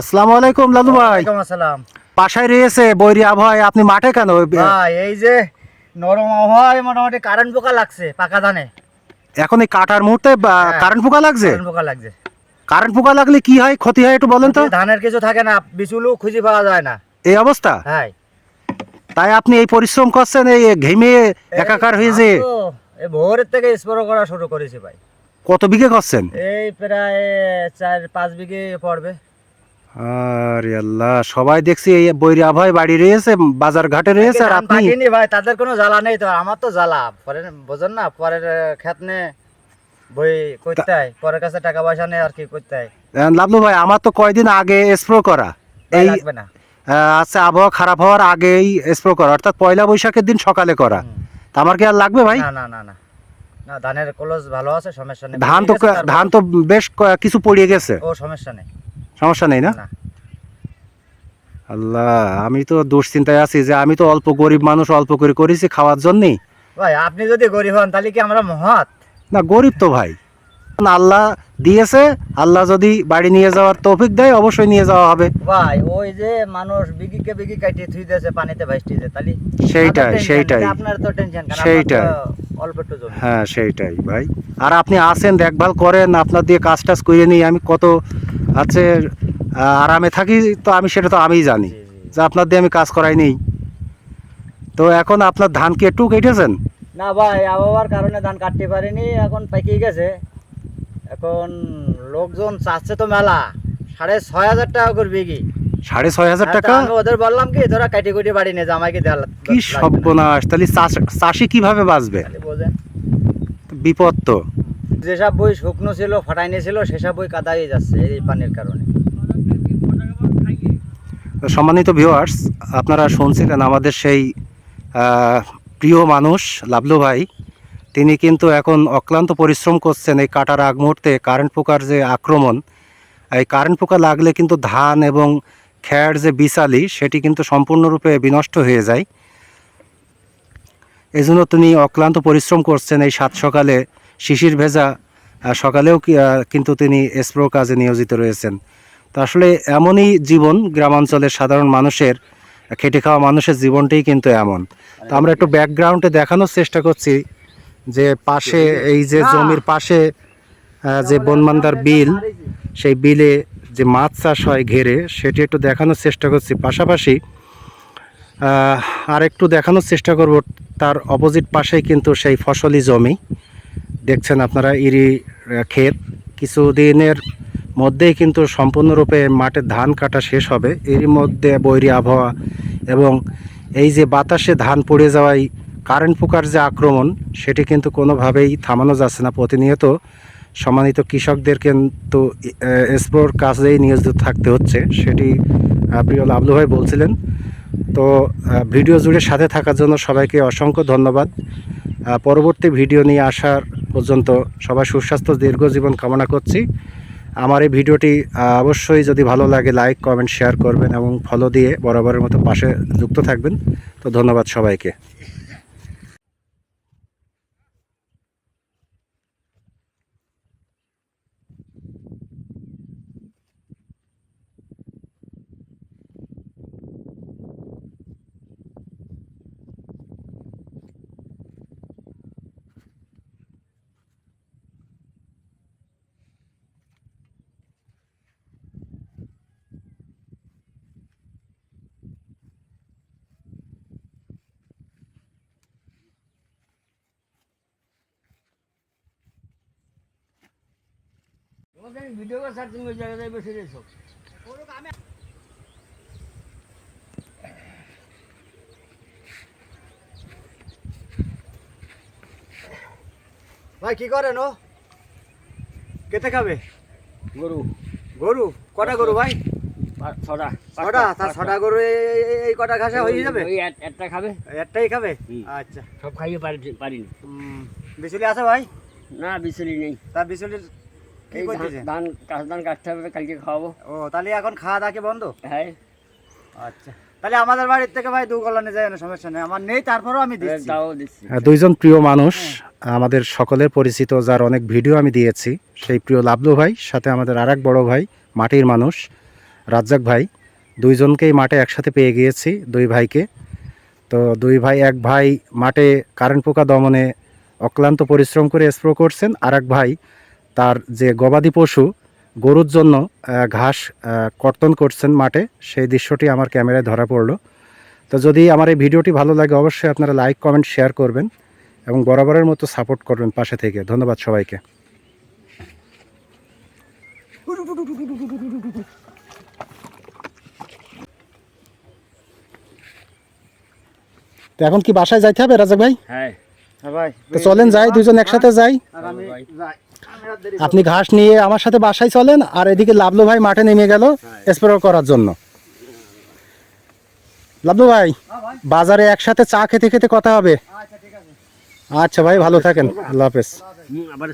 আসসালামু আলাইকুম লালু ভাই। আসসালাম। পাশায় রয়েছে বৈরি আবহাওয়ায় আপনি মাঠে কেন? ভাই এই যে নরম আবহাওয়ায় মোটামুটি কারেন্ট পোকা লাগছে পাকা ধানে। এখন এই কাটার মুহূর্তে হ্যাঁ। কারেন্ট পোকা লাগছে? কারেন্ট পোকা লাগছে। কারেন্ট পোকা লাগলে কি হয় ক্ষতি হয় একটু বলেন তো? ধানের কিছু থাকে না বিচুলু খুঁজে পাওয়া যায় না। এই অবস্থা? হ্যাঁ। তাই আপনি এই পরিশ্রম করছেন এই ঘেমে একাকার হয়ে যে এই ভোরের থেকে স্প্রে করা শুরু করেছি ভাই। কত বিঘে করছেন? এই প্রায় চার পাঁচ বিঘে পড়বে। আরে আল্লাহ সবাই দেখছি এই বৈরি আবহাওয়ায় বাড়ি রয়েছে বাজার ঘাটে রয়েছে আর আপনি ভাই তাদের কোনো জ্বালা নেই তো আমার তো জ্বালা। পরে বোঝেন না পরের বই করতে হয় পরের কাছে টাকা পয়সা নেই আর কি করতে হয় আহ, ভাই আমার তো কয়দিন আগে স্প্রে করা। এই লাগবে না। আচ্ছা আবহাওয়া খারাপ হওয়ার আগেই স্প্রে করা অর্থাৎ পয়লা বৈশাখের দিন সকালে করা। তা আমার কি আর লাগবে ভাই? না না না না। না ধানের কলস ভালো আছে সমস্যা নেই। ধান তো ধান তো বেশ কিছু পড়িয়ে গেছে। ও সমস্যা নেই। সমস্যা নেই না? আল্লাহ আমি তো দুশ্চিন্তায় আছি যে আমি তো অল্প গরিব মানুষ অল্প করে করেছি খাওয়ার জন্যই। ভাই আপনি যদি গরিব হন তাহলে কি আমরা মহৎ? না গরিব তো ভাই। আল্লাহ দিয়েছে আল্লাহ যদি বাড়ি নিয়ে যাওয়ার তৌফিক দেয় অবশ্যই নিয়ে যাওয়া হবে। ভাই ওই যে মানুষ বিঘিকে বিঘি কাটিয়ে থুই দিয়েছে পানিতে ভাসটিছে তাহলে সেইটাই, সেইটাই। আপনার তো টেনশন কারণ সেইটাই। অল্প একটু জমি। হ্যাঁ সেইটাই ভাই। আর আপনি আসেন দেখভাল করেন আপনার দিয়ে কাজ টাজ করে নিই আমি কত আছে আহ, আরামে থাকি তো আমি সেটা তো আমিই জানি। যে আপনার দিয়ে আমি কাজ করাই নেই। তো এখন আপনার ধান কি একটু কেটেছেন? না ভাই আবহাওয়ার কারণে ধান কাটতে পারিনি এখন পেকে গেছে। এখন লোকজন চাচ্ছে তো মেলা সাড়ে ছয় হাজার টাকা করে বিঘি। সাড়ে ছয় হাজার টাকা? ওদের বললাম কি তোরা কাটি কুটি বাড়ি নিয়ে জামাইকে দেওয়া কি। সর্বনাশ তাহলে চাষ- চাষি কীভাবে বাঁচবে? বোঝেন। বিপদ তো। যেসব বই শুকনো ছিল ফাটাই নিয়েছিল সেসব বই কাদা হয়ে যাচ্ছে এই পানির কারণে। সম্মানিত ভিউয়ার্স আপনারা শুনছিলেন আমাদের সেই প্রিয় মানুষ লাভলু ভাই। তিনি কিন্তু এখন অক্লান্ত পরিশ্রম করছেন এই কাটার আগ মুহূর্তে, কারেন্ট পোকার যে আক্রমণ, এই কারেন্ট পোকা লাগলে কিন্তু ধান এবং খ্যার যে বিশালি, সেটি কিন্তু সম্পূর্ণরূপে বিনষ্ট হয়ে যায়। এই জন্য তিনি অক্লান্ত পরিশ্রম করছেন এই সাত সকালে। শিশির ভেজা সকালেও কিন্তু তিনি স্প্রো কাজে নিয়োজিত রয়েছেন। তো আসলে এমনই জীবন গ্রামাঞ্চলের সাধারণ মানুষের, খেটে খাওয়া মানুষের জীবনটাই কিন্তু এমন। তো আমরা একটু ব্যাকগ্রাউন্ডে দেখানোর চেষ্টা করছি যে পাশে, এই যে জমির পাশে যে বনমান্দার বিল, সেই বিলে যে মাছ চাষ হয় ঘেরে, সেটি একটু দেখানোর চেষ্টা করছি। পাশাপাশি আর একটু দেখানোর চেষ্টা করব, তার অপোজিট পাশেই কিন্তু সেই ফসলি জমি। দেখছেন আপনারা ইরি ক্ষেত। কিছুদিনের মধ্যেই কিন্তু সম্পূর্ণরূপে মাঠে ধান কাটা শেষ হবে। এরই মধ্যে বৈরী আবহাওয়া এবং এই যে বাতাসে ধান পড়ে যাওয়ায় কারেন্ট পোকার যে আক্রমণ, সেটি কিন্তু কোনোভাবেই থামানো যাচ্ছে না। প্রতিনিয়ত সম্মানিত কৃষকদের কিন্তু স্পোর কাজেই নিয়োজিত থাকতে হচ্ছে, সেটি প্রিয় লাভলু ভাই বলছিলেন। তো ভিডিও জুড়ে সাথে থাকার জন্য সবাইকে অসংখ্য ধন্যবাদ। পরবর্তী ভিডিও নিয়ে আসার পর্যন্ত সবাই সুস্বাস্থ্য দীর্ঘজীবন কামনা করছি। আমার এই ভিডিওটি অবশ্যই যদি ভালো লাগে লাইক কমেন্ট শেয়ার করবেন এবং ফলো দিয়ে বরাবরের মতো পাশে যুক্ত থাকবেন। তো ধন্যবাদ সবাইকে। ভিডিও করে জায়গায় বসে রয়েছো। ভাই কি করেন ও? কেটে খাবে? গরু। গরু? কটা গরু ভাই? ছটা। ছটা? তার ছটা গরু এই- কটা ঘাসে হয়ে যাবে? ওই একটা খাবে। একটাই খাবে? হুম। আচ্ছা। সব খাইয়ে পারি- পারিনি। বিচুলি আছে ভাই? না বিচুলি নেই। তার বিচুলির কি এই করতেছে ধান- ধান ধান কাটতে হবে কালকে খাওয়াবো। ও তাহলে এখন খাওয়া দাওয়া কি বন্ধ? হ্যাঁ। আচ্ছা। তাহলে আমাদের বাড়ির থেকে ভাই দু কলোনি যায় না সমস্যা নেই। আমার নেই তারপরেও আমি দিচ্ছি। তাও দিচ্ছি। দুইজন প্রিয় মানুষ আমাদের সকলের পরিচিত যার অনেক ভিডিও আমি দিয়েছি সেই প্রিয় লাভলু ভাই সাথে আমাদের আরেক বড় ভাই মাটির মানুষ রাজ্জাক ভাই। দুইজনকেই মাঠে একসাথে পেয়ে গিয়েছি দুই ভাইকে। তো দুই ভাই এক ভাই মাঠে কারেন্ট পোকা দমনে অক্লান্ত পরিশ্রম করে স্প্রে করছেন আর এক ভাই তার যে গবাদি পশু গরুর জন্য ঘাস কর্তন করছেন মাঠে সেই দৃশ্যটি আমার ক্যামেরায় ধরা পড়ল। তো যদি আমার এই ভিডিওটি ভালো লাগে অবশ্যই আপনারা লাইক কমেন্ট শেয়ার করবেন এবং বরাবরের মতো সাপোর্ট করবেন পাশে থেকে। ধন্যবাদ সবাইকে। তো এখন কি বাসায় যাইতে হবে রাজা ভাই? হ্যাঁ। হ্যাঁ ভাই তো চলেন যাই দুজন একসাথে যাই। আর আমি আপনি ঘাস নিয়ে আমার সাথে বাসায় চলেন আর এদিকে লাভলু ভাই মাঠে নেমে গেল স্প্রে করার জন্য। লাভলু ভাই বাজারে একসাথে চা খেতে খেতে কথা হবে। আচ্ছা আচ্ছা ভাই ভালো থাকেন। আল্লাহ হাফেজ। আবার